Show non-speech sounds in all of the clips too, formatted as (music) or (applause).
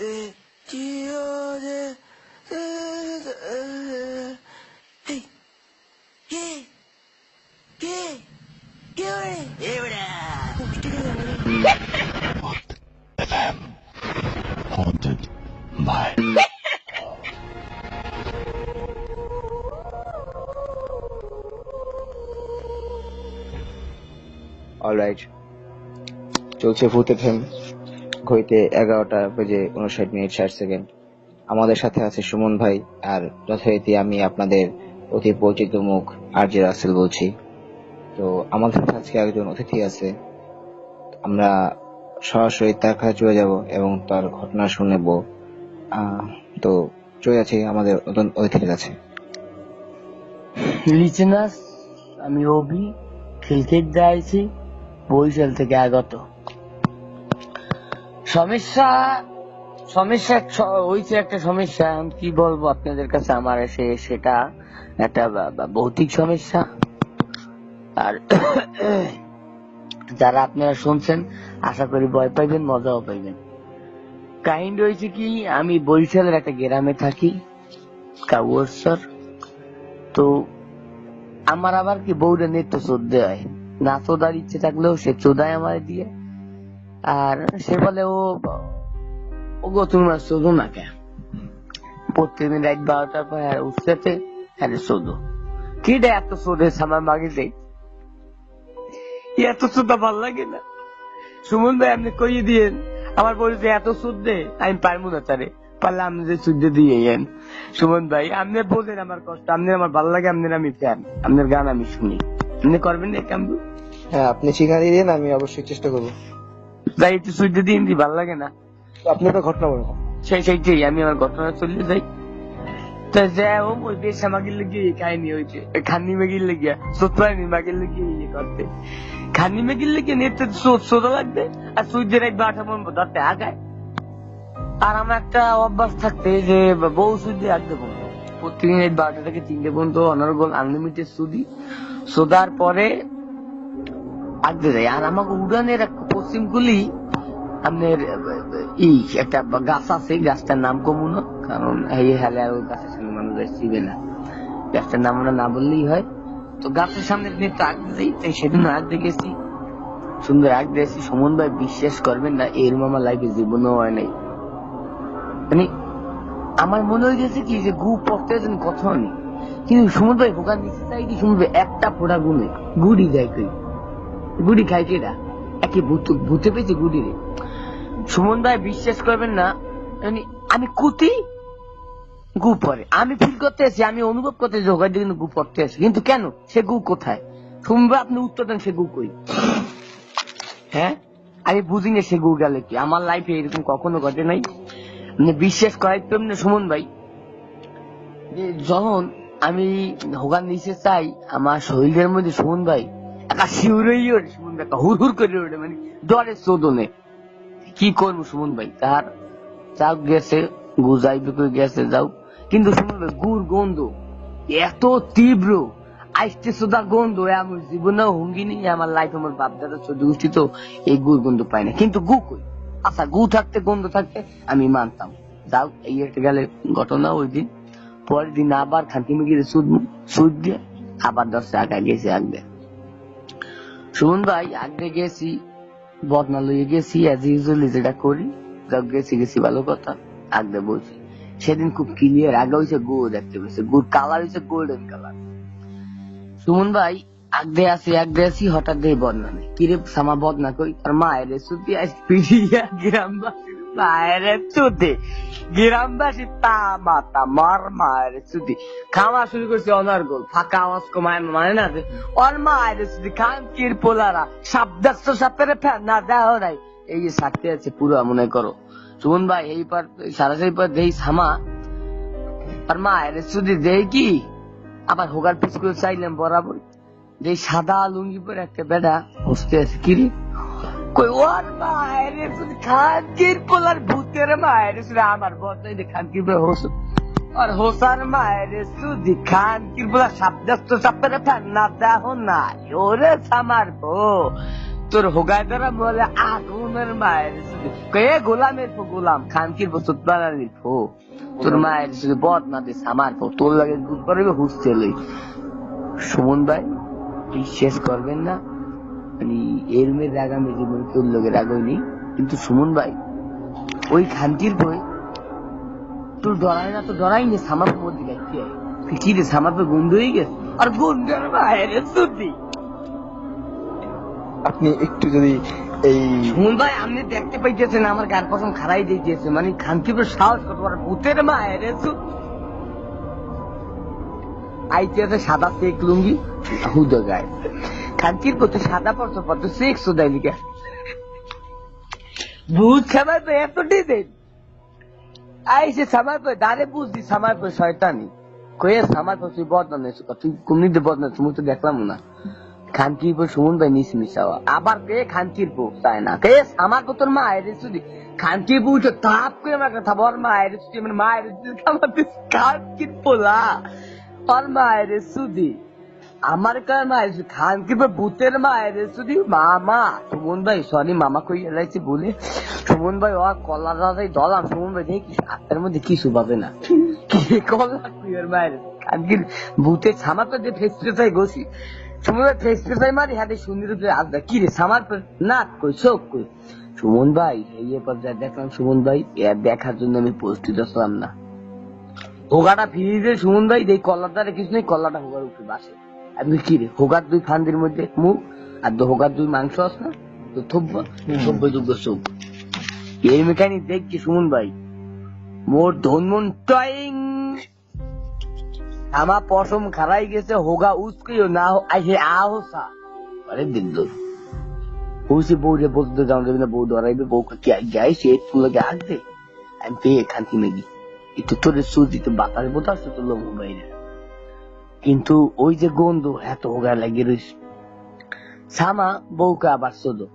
দে চিও দে এই কে কে কে ওরে এবড়া FM haunted by অলরাইট চলছে ভূত এফএম ঘড়িতে এগারোটা বেজে উনষাট মিনিট ষাট সেকেন্ড। আমাদের সাথে আছে সুমন ভাই আর যথারীতি আমি আপনাদের অতি পরিচিত মুখ আর রাসেল বলছি। তো আমাদের সাথে আজকে একজন অতিথি আছে। আমরা সরাসরি তার কাছে চলে যাব এবং তার ঘটনা শুনেব তো চলে যাচ্ছি আমাদের নতুন অতিথির কাছে। আমি অভি ক্রিকেট দেখাইছি বরিশাল থেকে আগত। সমস্যা সমস্যা হয়েছে একটা সমস্যা কি বলব আপনাদের কাছে আমার এসে সেটা একটা ভৌতিক সমস্যা। আর (coughs) যারা আপনারা শুনছেন, আশা করি ভয় পাইবেন, মজাও পাইবেন। কাহিনী হয়েছে কি, আমি বরিশালের একটা গ্রামে থাকি কাউয়ারসর তো আমার আবার কি বউরে নৃত্য চোদ্দে হয়। না চোদার ইচ্ছে থাকলেও সে চোদায় আমার দিয়ে। আর সে বলে, ও ও গো, তুমি আর চোদো না কে প্রত্যেকদিন রাত বারোটার পর আর উঠতে হ্যাঁ চোদো কি রে এত চোদে আমার মাগে যাই এত চোদা ভালো লাগে না। সুমন ভাই, আপনি কইয়ে দিয়েন, আমার বলছে এত দে আমি পারব না তারে। পারলে আপনি যে সুদ দিয়ে ইয়েন সুমন ভাই, আপনি বোঝেন আমার কষ্ট, আপনি আমার ভালো লাগে আপনার আমি ফ্যান আপনার গান আমি শুনি। আপনি করবেন না কাম হ্যাঁ আপনি ঠিকানা দিয়ে দিন আমি অবশ্যই চেষ্টা করব। যাই একটু দিন ভালো লাগে না। ঘটনা সেই সেইটাই আমি আমার ঘটনা চলে যাই। তো যাই ওই দেশ আমাকে লেগে কাহিনী হয়েছে। খান্নি মেগির লেগে মাগের লেগে ইয়ে করতে। খান্নি মেগির লেগে নেতে সোদা লাগবে আর সূর্যের এক বাটা মন ধরতে আগায়। আর আমার একটা অভ্যাস থাকতে যে বউ সূর্য আগ দেবো। প্রত্যেকদিন এই বারোটা থেকে তিনটে পর্যন্ত অনারগোল আনলিমিটেড সুদি। সোদার পরে আগতে যায় আর আমাকে উড়ানের গুলি আপনার ই একটা গাছ আছে, গাছটার নাম কমুন কারণ এই হেলে ওই গাছের সামনে মানুষ চিবে না। গাছটার নাম আমরা না বললেই হয়। তো গাছের সামনে একটু আগ দিই তাই সেদিন আগ দেখেছি সুন্দর আগ দিয়েছি। সমন ভাই বিশ্বাস করবেন না, এরম আমার লাইফে জীবনও হয় নাই। মানে আমার মনে হয়ে গেছে কি, যে গু পড়তে যেন কথা নেই। কিন্তু সুমন ভাই ভোগান দিচ্ছে চাই কি, সুমন ভাই একটা ফোড়া গুনে গুড়ি যায় গুড়ি খাই কেটা একে ভূত পেয়েছে গুড়ি রে। সুমন ভাই বিশ্বাস করবেন না আমি কুতি, গু পরে। আমি ফিল করতে আছি আমি অনুভব করতে কিন্তু গু পড়তে আছি কিন্তু কেন? সে গু কোথায়? শুনবে আপনি উত্তর দেন, সে গু কই? হ্যাঁ? আমি বুঝি না সে গু গেলে কি। আমার লাইফে এরকম কখনো ঘটে নাই। মানে বিশ্বাস করাই তো সুমন ভাই। যখন আমি হোগান নিচে চাই, আমার শরীরের মধ্যে সুমন ভাই একটা শিউরেই সুমন ভাই করে মানে কি করব সুমন ভাই? তার গেছে করে গেছে, যাও। কিন্তু সুমন ভাই, গুড় গন্ধ, এত তীব্র, আইসতে সোদা গন্ধ আমার জীবনে হুঙ্গি নেই, আমার লাইফ আমার বাপ দাদা চোদ্দ গোষ্ঠী তো এই গুড় গন্ধ পাই না। কিন্তু গু কই? আচ্ছা গু থাকতে, গন্ধ থাকতে আমি মানতাম। যাও, এই একটা গেলে ঘটনা ওই দিন। পরের দিন আবার খান্তি মিগিয়ে সুদ সুদ দিয়ে আবার দশটা আগে গেছে আগে সুমন ভাই, আগে গেছি, বদনা লইয়ে গেছি অ্যাজ ইউজুয়ালি যেটা করি, যাক, গেছি গেছি, ভালো কথা আগে বলছি। সেদিন খুব ক্লিয়ার আগে হয়েছে গো দেখতে পেয়েছে গুড় কালার হয়েছে গোল্ডেন কালার সুমন ভাই আগে আসি আগে আসি হঠাৎ দিয়ে বদনা নেই। কিরে, সামা বদনা কই? আর মায়ের সুতি আজ পিড়িয়া গ্রামবাসী। মায়ের চুতে গ্রামবাসী তা মাতা মার মায়ের চুতি খাওয়া শুরু করছে অনার্গল। ফাঁকা আওয়াজ কমায় মানে না যে, ওর মায়ের চুতি খান কির পোলারা দেখছ সাপের ফ্যান, না দেহ নাই। এই যে সাথে আছে, পুরো মনে করো। সুমন ভাই, এই পার সারা সেই পার দেই সামা। আর মায়ের চুতি দেই কি? আবার হোগার পিস করে চাইলাম বরাবর যে সাদা লুঙ্গি পরে একটা বেটা হসতে আছে। কিরে কই মায়ের শুধু খানকির ভূতের মায়ের শুধু আমার দে খানকির আর মায়ের শুধু খানকির ওরে সামার বো তোর হোগায় দ্বারা বলে আগুনের মায়ের কে গোলামের ফো, গোলাম, খানকির ফো সুতবানানির ফো। তোর মায়ের সুদি বদ না দিস আমার ফো তোর লাগে গুড করবে লই সুমন ভাই বিশ্বাস করবেন না। মানে এর রাগ আমি জীবন তোর লোকের রাগ হয়নি কিন্তু সুমন ভাই ওই খানকির বই তোর না তো ডরাই নি সামার মধ্যে গাইতে কি রে সামার তো গন্ধ হয়ে গেছে। আর গন্ধের সুদি আপনি একটু যদি এই সুমন ভাই আপনি দেখতে পাইতেছেন আমার গান পছন্দ খারাই দিয়েছে। মানে খানকিপুর সাহস কত বড় ভূতের মায়ের সুদ আইতে আছে সাদা চেক লুঙ্গি হুদ গায়ে। খানকির প্রতি সাদা পড়ছো পড়তো চেক সোদাই লিখে। ভূত খাবার তো এতটাই দেন আইসে সামার পর দাঁড়ে বুঝছি সামার পর শয়তানি। কয়ে সামার পর তুই বদনাম নেই তুই কুমনিতে বদনাম, তুমি তো দেখলাম না। খানকির পর সুমন ভাই নিস মিশাওয়া। আবার কে খানকির পো তাই না? কে? আমার তো তোর মায়ের সুদি খানকির পো উঠে তাপ করে আমার কথা বল মায়ের সুদি আমার মায়ের সুদি আমাদের খানকির পোলা আর মায়ের সুদি আমার কার মায়ের খানকির ভূতের মায়ের সুদি মামা। সুমন ভাই সরি মামা কই এলাইছি বলে। সুমন ভাই ও কলার রাজাই দলাম সুমন ভাই, দেখি হাতের মধ্যে কিছু পাবে না। কি কলা ওর মায়ের খানকির ভূতের ছামাতে যে ফেসতে চাই গছি। সুমন ভাই ফেসতে চাই মারি, হাতে সুন্দর আড্ডা কি রে পর নাক কই, চোখ কই? সুমন ভাই, এই পর্যায়ে দেখলাম সুমন ভাই দেখার জন্য আমি প্রস্তুত আসলাম না। হোগাটা ফিরিয়ে দিয়ে সুমন ভাই এই কলার দ্বারা কিছু নেই, কলাটা হোগার উপরে বাসে। আমি কি রে হোগার দুই ফান্দির মধ্যে মুখ আর দো হোগার দুই মাংস আস না? তো থব্ব দুব্ব চোখ এই মেকানিক দেখছি সুমন ভাই। মোর ধনমন টয়িং। আমার পশম খারাই গেছে হোগা উস্কিও না আইসে আহসা আরে দিল হুসি বউ রে বলতে যাও যাবে না বউ ডরাইবে বউ কি যাই সে ফুল লাগে আসবে আমি পেয়ে খান্তি মেগি। একটু তোরে সুজিতে বাতাস বোতাস তো লোক বাইরে কিন্তু ওই যে গন্ধ এত হোগা লাগিয়ে রয়েছে সামা বউকে আবার শোধো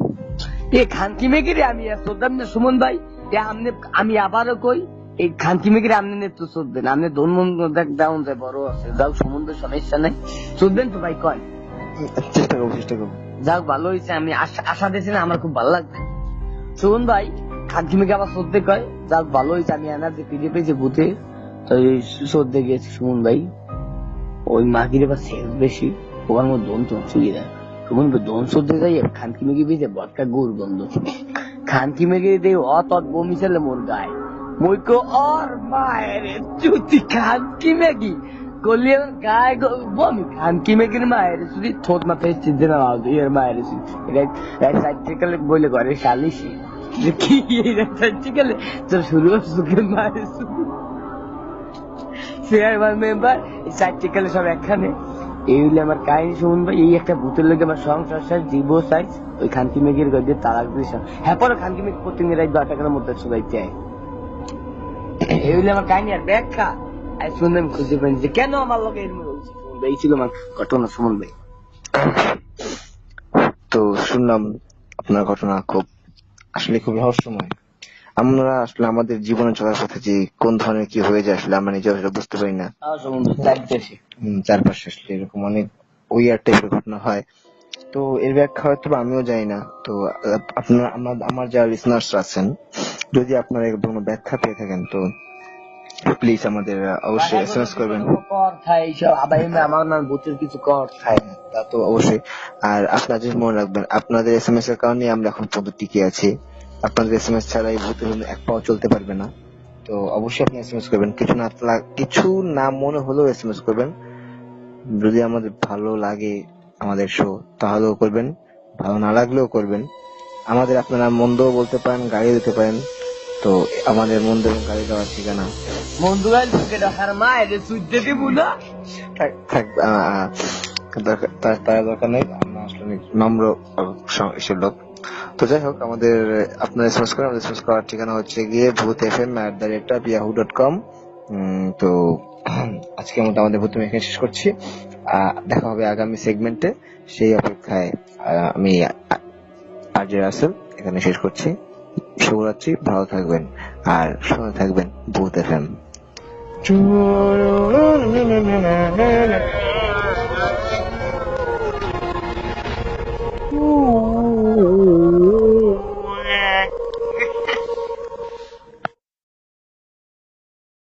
এ খানকি মেগিরে আমি শোধাম না সুমন ভাই এ আমনে আমি আবারও কই এই খানকি মেগিরে আপনি নেতৃত্ব শোধবেন আপনি ধর্মন দেখ ডাউন যায় বড় আছে। যাও সমুদ্র সমস্যা নাই। শোধবেন তো ভাই কয়। চেষ্টা করব চেষ্টা করব। যাক ভালো হয়েছে আমি আশা আশা দিয়েছি না আমার খুব ভালো লাগবে। সুমন ভাই খানকি মেঘে আবার সত্যি কয়। যাক ভালো হয়েছে আমি এনার যে ফিরে পেয়েছি ভূতে তো সদ্যে গেছি সুমন ভাই। ওই মাগির এবার সেন্স বেশি ওর মধ্যে দন চুই দেয়। ভাই দন সদ্যে যাই খানকি মেঘে পেয়েছে বটকা গুড় গন্ধ খানকি মেঘে দিয়ে অত বমি ছেলে মোর গায়ে। মুইকো আর মায়ের, চুতি খানকি মেঘি গলি আমার গায়ে গ- বমি। খানকি মেঘির মায়ের শুধু ঠোঁট মাথায় চিনতে না কি থেকে তো শুরু সুখে মায়ের শুধু চেয়ারম্যান মেম্বার সাইড থেকে সব একখানে। এই হইলে আমার কাহিনী শুনুন ভাই এই একটা ভূতের লোক আমার সংসার সাইজ জীব সাইজ, ওই খানকি মেঘের গদ্যে তালাক দিয়ে হ্যাঁ পরে খানকি মেঘ প্রতিদিন রাত বারো টাকার মধ্যে শুধাইতে হয় এই হইলে আমার কাহিনী আর ব্যাখ্যা। আর শুনে আমি খুঁজে পাইনি যে কেন আমার লোক শুনুন ভাই এই ছিল আমার ঘটনা, সুমন ভাই। তো শুনলাম আপনার ঘটনা খুব, আসলে খুব রহস্যময়। আমরা আসলে আমাদের জীবনে চলার পথে যে কোন ধরনের কি হয়ে যায় আসলে আমরা নিজেও সেটা বুঝতে পারি না। চারপাশে আসলে এরকম অনেক ওয়ার টাইপের ঘটনা হয়। তো এর ব্যাখ্যা হয়তো আমিও জানি না। তো আপনার আমার আমার যারা লিসনার্স আছেন যদি আপনারা কোনো ব্যাখ্যা পেয়ে থাকেন তো প্লিজ আমাদের অবশ্যই এস এম এস করবেন আমার নাম ভূতের কিছু কর খাই। হ্যাঁ, তা তো অবশ্যই। আর আপনারা যদি মনে রাখবেন আপনাদের এস এম এস এর কারণে আমরা এখন পর্যন্ত টিকে আছি? আপনাদের এস এম এস ছাড়া এই ভূতের এক পাও চলতে পারবে না। তো অবশ্যই আপনি এস এম এস করবেন। কিছু না কিছু না মনে হলেও এস এম এস করবেন। যদি আমাদের ভালো লাগে আমাদের শো তাহলেও করবেন। ভালো না লাগলেও করবেন। আমাদের আপনারা মন্দও বলতে পারেন গাড়ি দিতে পারেন। তো আমাদের মন্দ এবং গাড়ি দেওয়ার ঠিকানা? তার দরকার নেই। আমরা আসলে নম্র লোক। তো যাই হোক আমাদের আপনার এসএমএস করে আমাদের এসএমএস করার ঠিকানা হচ্ছে গিয়ে ভূত F M at the rate of Yahoo dot com তো আজকের মতো আমাদের আমি এখানে শেষ করছি দেখা হবে আগামী সেগমেন্টে সেই অপেক্ষায় আমি আজয় রাসেল এখানে শেষ করছি শুভরাত্রি ভালো থাকবেন আর শুনে থাকবেন ভূত এফ এম Ooh.